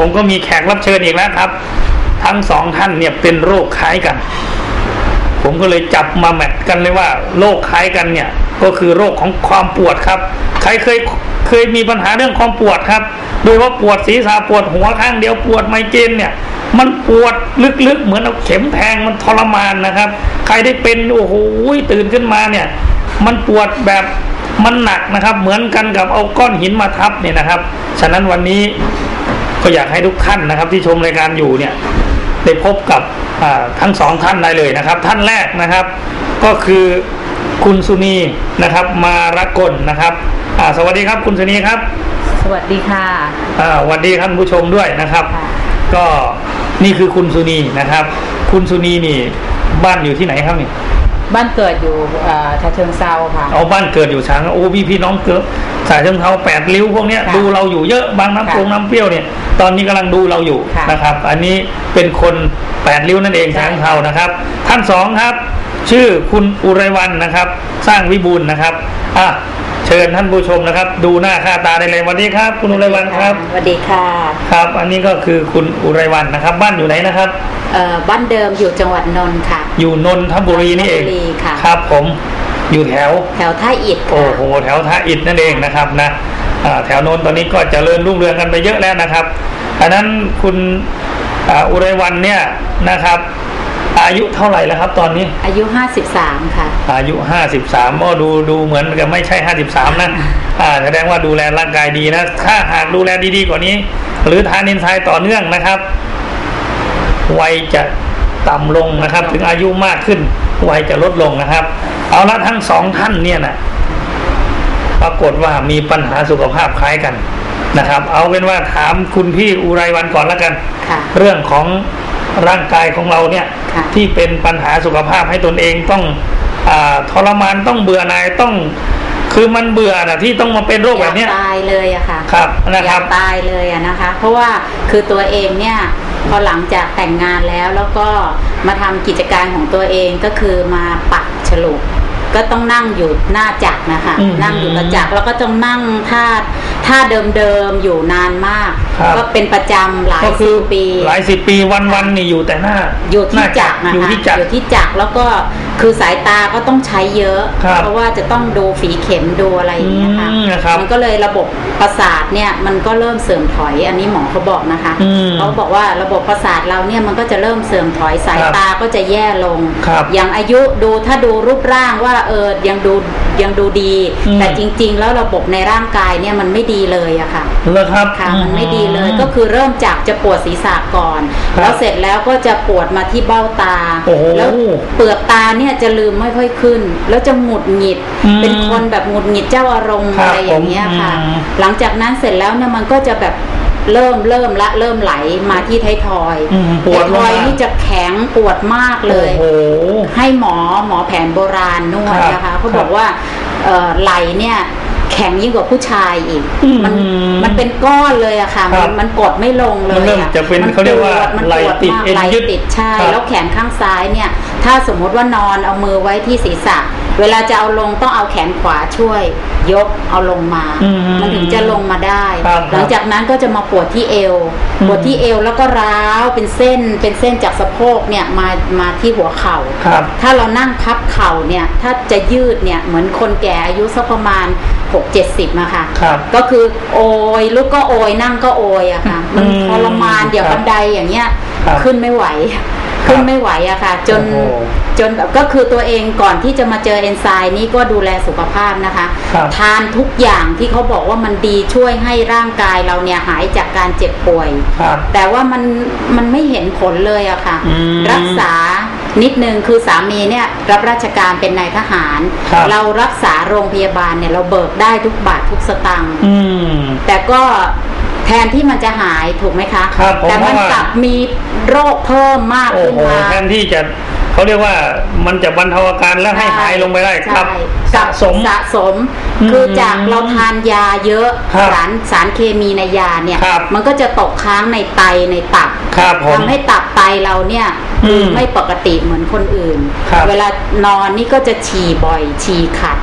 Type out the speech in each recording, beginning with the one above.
ผมก็มีแขกรับเชิญอีกแล้วครับ ทั้งสองท่านเนี่ยเป็นโรคคล้ายกัน ผมก็เลยจับมาแมทกันเลยว่าโรคคล้ายกันเนี่ย ก็คือโรคของความปวดครับ ใครเคยเคยมีปัญหาเรื่องความปวดครับ โดยว่าปวดศีรษะปวดหัวข้างเดียวปวดไมเกรนเนี่ย มันปวดลึกๆ เหมือนเอาเข็มแทงมันทรมานนะครับ ใครได้เป็นโอ้โหตื่นขึ้นมาเนี่ย มันปวดแบบมันหนักนะครับ เหมือนกันกับเอาก้อนหินมาทับเนี่ยนะครับ ฉะนั้นวันนี้ ก็อยากให้ทุกท่านนะครับ ที่ชมรายการอยู่เนี่ยได้พบกับอ่าทั้งสองท่านได้เลยนะครับ ท่านแรกนะครับ ก็คือคุณสุนีนะครับ มารกลนะครับอ่าสวัสดีครับคุณสุนีครับ สวัสดีค่ะอ่าสวัสดีท่านผู้ชมด้วยนะครับค่ะก็นี่คือคุณสุนีนะครับ คุณสุนีนี่บ้านอยู่ที่ไหนครับนี่บ้านเกิดอยู่เอ่อชาเชิงเซาค่ะเอาบ้านเกิดอยู่ช้างโอ้พี่พี่น้องเกิดสายเชิงเทาแปดริ้วพวกเนี้ยค่ะดูเราอยู่เยอะบางน้ำค่ะปรุงน้ำเปรี้ยวเนี่ย ตอนนี้กำลังดูเราอยู่ค่ะนะครับ อันนี้เป็นคนแปดริ้วนั่นเองใช่ช้างเทานะครับ ท่านสองครับ ชื่อคุณอุไรวันนะครับ สร้างวิบูลย์นะครับอะเชิญท่านผู้ชมนะครับ ดูหน้าค่าตาได้เลยสวัสดีครับ คุณอุไรวันครับสวัสดีค่ะครับ อันนี้ก็คือคุณอุไรวันนะครับ บ้านอยู่ไหนนะครับเอ่อบ้านเดิมอยู่จังหวัดนนท์ค่ะ อยู่นนทบุรีนี่เองนนทบุรีค่ะครับผมอยู่แถวแถวท่าอิฐโอ้ค่ะโหแถวท่าอิฐนั่นเองนะครับนะอ่า แถวโน้นตอนนี้ก็เจริญรุ่งเรืองกันไปเยอะแล้วนะครับอันนั้นคุณอ่าอุไรวันเนี่ยนะครับ อายุเท่าไหร่แล้วครับตอนนี้ อายุ53ค่ะ อายุห้าสิบสามก็ดูดูเหมือนกับไม่ใช่ห้าสิบสามนะอ่าแสดงว่าดูแลร่างกายดีนะ ถ้าหากดูแลดีๆกว่านี้ หรือทานอินไซด์ต่อเนื่องนะครับวัยจะต่ำลงนะครับ ถึงอายุมากขึ้นวัยจะลดลงนะครับ เอาละทั้งสองท่านเนี่ยนะ ปรากฏว่ามีปัญหาสุขภาพคล้ายกันนะครับ เอาเป็นว่าถามคุณพี่อุไรวันก่อนแล้วกันค่ะเรื่องของร่างกายของเราเนี่ยค่ะที่เป็นปัญหาสุขภาพให้ตนเองต้องอาทรมานต้องเบื่อหน่ายต้องคือมันเบื่อนะที่ต้องมาเป็นโรคแบบเนี้ยอยากตายเลยอะค่ะครับนะอครัยาบกตายเลยอะนะคะ เพราะว่าคือตัวเองเนี่ยพอหลังจากแต่งงานแล้วแล้วก็มาทำกิจการของตัวเองก็คือมาปักฉลุ ก็ต้องนั่งอยู่หน้าจักรนะคะอืมนั่งอยู่กับจักรแล้วก็ต้องนั่งท่าท่าเดิมๆอยู่นานมาก ครับ ก็เป็นประจำหลายก็คืสิอบปี หลายสิบปีวันวันๆนี่อยู่แต่หน้าอยู่ที่หน้าจักรนะคะอยู่ที่จักร อยู่ที่จักรแล้วก็ คือสายตาก็ต้องใช้เยอะครับเพราะว่าจะต้องดูฝีเข็มดูอะไรอย่างเงี้ยค่ะอืมนะครับมันก็เลยระบบประสาทเนี่ยมันก็เริ่มเสื่อมถอย อันนี้หมอเขาบอกนะคะอืมเขาบอกว่าระบบประสาทเราเนี่ยมันก็จะเริ่มเสื่อมถอยสายครับตาก็จะแย่ลงครับอย่างอายุดูถ้าดูรูปร่างว่าเออยังดูยังดูดีอืมแต่จริง ๆ แล้วระบบในร่างกายเนี่ยมันไม่ดีเลยอะค่ะเหรอครับค่ะมันไม่ดีเลยอืมก็คือเริ่มจากจะปวดศีรษะก่อนครับแล้วเสร็จแล้วก็จะปวดมาที่เบ้าตาโอ้โหแล้วเปลือกตาเนี่ยจะลืมไม่ค่อยขึ้น แล้วจะหงุดหงิดอืมเป็นคนแบบหงุดหงิดเจ้าอารมณ์ครับอะไรอย่างเงี้ยค่ะผมอืมหลังจากนั้นเสร็จแล้วเนี่ยมันก็จะแบบเริ่มเริ่มละเริ่มไหลมาที่ไทยทอยอืมปวดไทยทลงอยมานี่จะแข็งปวดมากเลยโอ้โหให้หมอหมอแผนโบราณนวดครับนะคะเขาครับบอกว่าเอ่อไหลเนี่ย แข็งยิ่งกว่าผู้ชายอีกอืมมันมันเป็นก้อนเลยอะค่ะครัมับนมันกดไม่ลงเลยมันเริ่มอจะเป็นมัเขาเรียกว่าปดมันไหล่ปวดติดมากเอ็นไหลยึดติดใช่ครับแล้วแขนข้างซ้ายเนี่ย ถ้าสมมุติว่านอนเอามือไว้ที่ศีรษะ เวลาจะเอาลงต้องเอาแขนขวาช่วย ยกเอาลงมาอืมมันถึงจะลงมาได้ครับหลังจากนั้นก็จะมาปวดที่เอวอืมปวดที่เอวแล้วก็ร้าวเป็นเส้นเป็นเส้นจากสะโพกเนี่ยมามาที่หัวเข่าครับถ้าเรานั่งพับเข่าเนี่ยถ้าจะยืดเนี่ยเหมือนคนแก่อายุสักประมาณ6 70อะค่ะครับก็คือโอยลุกก็โอยนั่งก็โอยอะค่ะมันอืมทรมานเดี๋ยวครับบันไดอย่างเงี้ยครับขึ้นไม่ไหว ขึ้นไม่ไหวอะค่ะ จนโอ้โหจนแบบก็คือตัวเองก่อนที่จะมาเจอเอนไซม์นี้ก็ดูแลสุขภาพนะคะครับทานทุกอย่างที่เขาบอกว่ามันดีช่วยให้ร่างกายเราเนี่ยหายจากการเจ็บป่วยครับแต่ว่ามันมันไม่เห็นผลเลยอะค่ะอืมรักษานิดนึงคือสามีเนี่ยรับราชการเป็นนายทหารครับเรารักษาโรงพยาบาลเนี่ยเราเบิกได้ทุกบาททุกสตางค์อืมแต่ก็ แทนที่มันจะหายถูกไหมคะครับผมแต่มันเพราะว่า กลับมีโรคเพิ่มมากโอ้ขึ้นโหมา แทนที่จะเขาเรียกว่ามันจะบรรเทาอาการแล้วให้หายลงไปได้ครับใช่สะสม สะสม อืมคือจากเราทานยาเยอะครับสารสารเคมีในยาเนี่ย ครับมันก็จะตกค้างในไตในตับครับผมทำให้ตับไตเราเนี่ยอืมไม่ปกติเหมือนคนอื่น ครับเวลานอนนี่ก็จะฉี่บ่อยฉี่ขัดม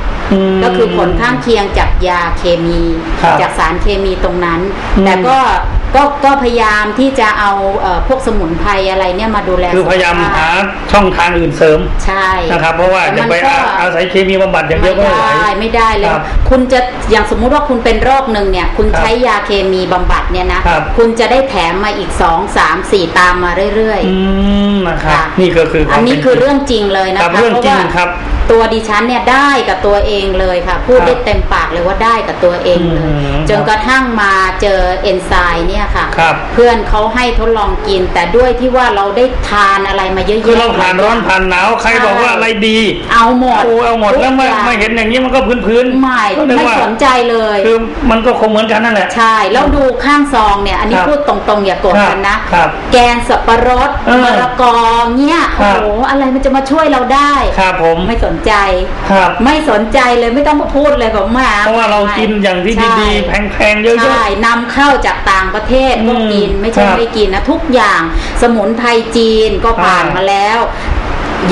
ก็คือผลข้างเคียงจากยาเคมีครับจากสารเคมีตรงนั้นอืมแต่ก็ก็ก็พยายามที่จะเอาเอ่อพวกสมุนไพรอะไรเนี่ยมาดูแลคือพยายามสุขภหาพช่องทางอื่นเสริมใช่นะครับเพราะว่าแต่จะมันไปก็อาอาศัยเคมีบำบัดอย่างเดียวก็ไม่ไม่ไหวได้ไม่ได้เลยครับคุณจะอย่างสมมุติว่าคุณเป็นโรคหนึ่งเนี่ย คุณครับใช้ยาเคมีบำบัดเนี่ยนะครับคุณจะได้แถมมาอีกสองสามสี่ตามมาเรื่อยอืมนะครับค่ะนี่ก็คือคอัวามนนี้ป็คือจเรื่องจริงเลยนะครัคะบเรื่องจริงพาะว่าครับตัวดิฉันเนี่ยได้กับตัวเองเลยค่ะ พูดครับได้เต็มปากเลยว่าได้กับตัวเองเลยอืมจนกระทั่งมาเจอเอนไซม์เนี่ยค่ะครับเพื่อนเขาให้ทดลองกิน แต่ด้วยที่ว่าเราได้ทานอะไรมาเยอะๆคือเราผ่านร้อนผ่านหนาวใครใช่บอกว่าอะไรดี เอาหมดโอ้เอาหมดแล้วไม่ทุกอย่างไม่เห็นอย่างนี้มันก็พื้นพื้นๆไม่ก็นึกไม่ว่าสนใจเลยคือมันก็คงเหมือนกันนั่นแหละใช่แล้วดูข้างซองเนี่ย อันนี้ครับพูดตรงๆอย่าโกรธกันนะครับแกนสับปะรดเออมะละกอเนี่ยครัโอ้บโหอะไรมันจะมาช่วยเราได้ครับผมไม่สนใจครับ ไม่สนใจเลยไม่ต้องมาพูดเลยบอกมาเพราะว่าเรากินอย่างที่ใช่ดีๆแพงๆเยอะใช่นำเข้าจากต่างประเทศก็อืมกินไม่ใช่ครับไม่กินนะทุกอย่างสมุนไพรจีนก็ผ่านอ่ามมาแล้ว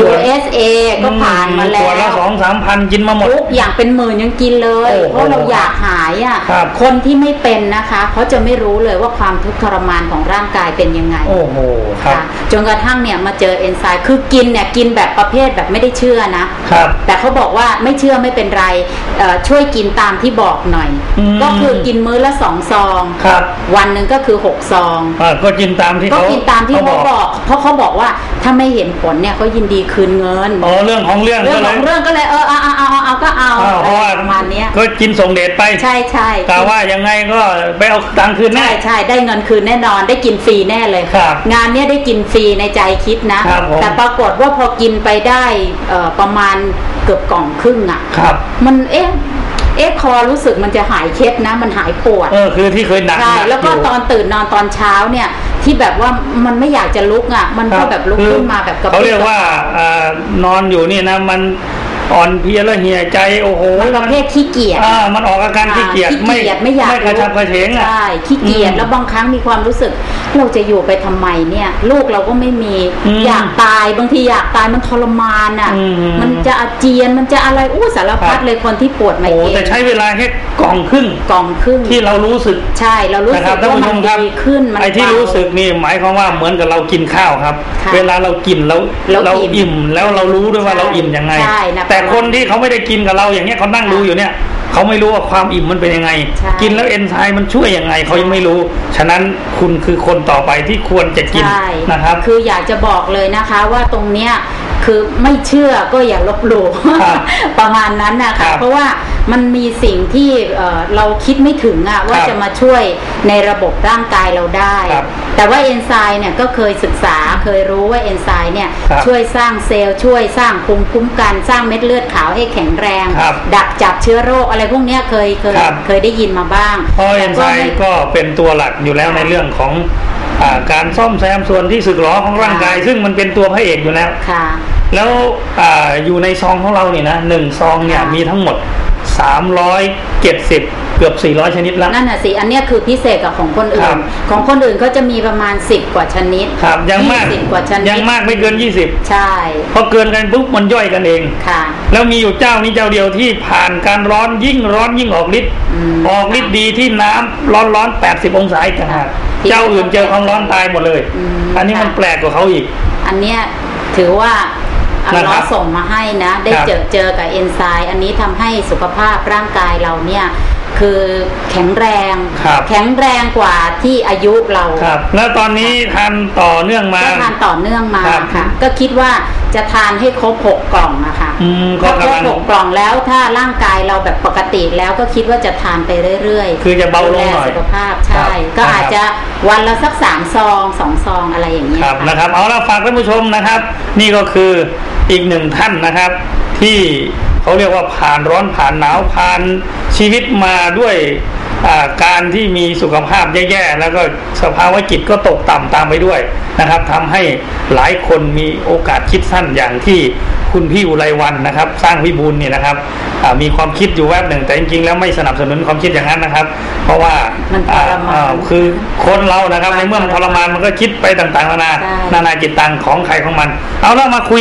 USA ๆก็ผ่านมาแล้ขวดละวสองสามพันกินมาหมดทุกอย่างเป็นหมื่นยังกินเลยโอ้โหเพราะเราอยากหายอะครับคนที่ไม่เป็นนะคะเขาจะไม่รู้เลยว่าความทุกข์ทรมานของร่างกายเป็นยังไง โอ้โหครับค่ะจนกระทั่งเนี่ยมาเจอเอนไซม์คือกินเนี่ยกินแบบประเภทแบบไม่ได้เชื่อนะครับแต่เขาบอกว่าไม่เชื่อไม่เป็นไรเอ่อช่วยกินตามที่บอกหน่อยอืมก็คือกินมื้อละสองซองครับวันหนึ่งก็คือหกซองอ่าก็กินตามที่ก็เขากินตามที่เขาบอก เพราะเขาบอกว่าถ้าไม่เห็นผลเนี่ยเขายินดีคืนเงิน อ๋อเรื่องของเรื่องเรื่องก็ขเลอยงเรื่องก็เลยเออเอาเอาเอาเอาเอาก็เอาอ้าวเพราะว่าอะไรประมาณเนี้ยก็กินส่งเดชไป ใช่ใช่กล่าวว่ายังไงก็ไปเอาตังค์คืนแน่ ใช่ใช่ได้เงินคืนแน่นอนได้กินฟรีแน่เลยครับงานเนี้ยได้กินฟรีในใจคิดนะครับผมแต่ปรากฏว่าพอกินไปได้เอ่อประมาณเกือบกล่องครึ่งอะครับมันเอ๊ะ เอ๊ะคอรู้สึกมันจะหายเคล็ดนะมันหายปวดเออคือที่เคยหนักใช่หนัแล้วก็ยู่ตอนตื่นนอนตอนเช้าเนี่ยที่แบบว่ามันไม่อยากจะลุกอะ มันคก็รับแบบลุกคือขึ้นมาแบบกระปเขาเรียกว่าอ่านอนอยู่นี่นะมัน อ่อนเพลียแล้วเหี่ยใจโอ้โหมันประเภทขี้เกียจอ่ามันออกอาการขี้เกียจขี้เกียจไม่อยากไม่กระชับกระเฉงอะใช่ขี้เกียจอืมแล้วบางครั้งมีความรู้สึก เราจะอยู่ไปทำไมเนี่ย ลูกเราก็ไม่มีอืมอยากตายบางทีอยากตายมันทรมานอะอืมมันจะอาเจียนมันจะอะไรอู้สารพัดครับเลยคนที่ปวดไมโอ้เกรแต่นใช้เวลาแค่กล่องครึ่งกล่องครึ่งที่เรารู้สึกใช่เรารู้นะคสึรับกท่านว่าผู้ชมันมครับดีขึ้นมันไอ้ที่เบารู้สึกนี่หมายความว่าเหมือนกับเรากินข้าวครับค่ะเวลาเรากินแล้วเราเราอิ่มอิ่มแล้วเรารู้ด้วยว่าใช่เราอิ่มยังไงใช่นะแต่คนที่เขาไม่ได้กินกับเราอย่างเงี้ยเขานั่งดูอยู่เนี่ยเขาไม่รู้ว่าความอิ่มมันเป็นยังไงใช่กินแล้วเอนไซม์มันช่วยยังไงเขายังไม่รู้ ฉะนั้นคุณคือคนต่อไปที่ควรจะกินใช่นะครับ คืออยากจะบอกเลยนะคะว่าตรงเนี้ย คือไม่เชื่อก็อย่าลบหลู่ครับประมาณนั้นนะครัคะบเพราะว่ามันมีสิ่งที่เอ่อเราคิดไม่ถึงอะว่าครับจะมาช่วยในระบบร่างกายเราได้ครับแต่ว่าเอนไซม์เนี่ยก็เคยศึกษาเคยรู้ว่าเอนไซม์เนี่ยครับช่วยสร้างเซลล์ช่วยสร้างภูมิคุ้มกันสร้างเม็ดเลือดขาวให้แข็งแรงครับดักจับเชื้อโรคอะไรพวกเนี้ยเคยเคยครับเคยได้ยินมาบ้างเพราะเอนไซแต่ก็ม์ไม่ก็เป็นตัวหลักอยู่แล้วในเรื่องของอา การซ่อมแซมส่วนที่สึกหรอของร่างกาย ซึ่งมันเป็นตัวพระเอกอยู่แล้วค่ะแล้วอาอยู่ในซองของเราเนี่ยนะหนึ่งซองเนี่ยค่ะมีทั้งหมด 370 เกือบ 400 ชนิดแล้วนั่นน่ะสิ อันเนี้ยคือพิเศษกับของคนครัอื่บนของคนอื่นก็จะมีประมาณ 10 กว่าชนิดครับยังมากสิบกว่าชนิดยังมากไม่เกินใช่20พอเกินกันปุ๊บมันย่อยกันเอง ค่ะแล้วมีอยู่เจ้านี้เจ้าเดียวที่ผ่านการร้อนยิ่งร้อนยิ่งออกฤทธิ์อืมออกฤทธิ์ดีที่น้ำร้อนร้อน80 องศาอีกต่างหากที่เจ้าอื่นเจอความร้อนตายหมดเลย อืมอันนี้มันค่ะ แปลกกว่าเขาอีก อันเนี้ยถือว่า อัลนะคล้รัอบฮ์ส่งมาให้นะ ได้ครับเจอเจอกับเอนไซม์อันนี้ทำให้สุขภาพร่างกายเราเนี่ย คือแข็งแรง ครับแข็งแรงกว่าที่อายุเราครับ แล้วตอนนี้ทานต่อเนื่องมา ก็ทานต่อเนื่องมาครับค่ะ ก็คิดว่าจะทานให้ครบหกกล่องนะคะอืมก็ถ้าครบกำลังหกกล่องแล้วถ้าร่างกายเราแบบปกติแล้วก็คิดว่าจะทานไปเรื่อยๆคือจะเบาลงหน่อยดูแสุขภาพใช่ ครับก็อาจนะครับ จะวันละสักสามซองสองซองอะไรอย่างเงี้ยครับค่ะนะครับ เอาละฝากท่านผู้ชมนะครับ นี่ก็คืออีกหนึ่งท่านนะครับ ที่เขาเรียกว่าผ่านร้อนผ่านหนาวผ่านชีวิตมาด้วยอ่าการที่มีสุขภาพแย่ๆ แล้วก็สภาวะจิตก็ตกต่ำตามไปด้วยนะครับทำให้หลายคนมีโอกาสคิดสั้นอย่างที่คุณพี่อุไรวันนะครับ สร้างวิบูลย์เนี่ยนะครับอ่ามีความคิดอยู่แวบหนึ่งแต่จริงๆแล้วไม่สนับสนุนความคิดอย่างนั้นนะครับ เพราะว่ามันทรมานอ่าคือคนเรานะครับในเมื่อมันทรมานมันก็คิดไปต่างๆนานาใช่นานาจิตตังของใครของมัน เอาแล้วมาคุย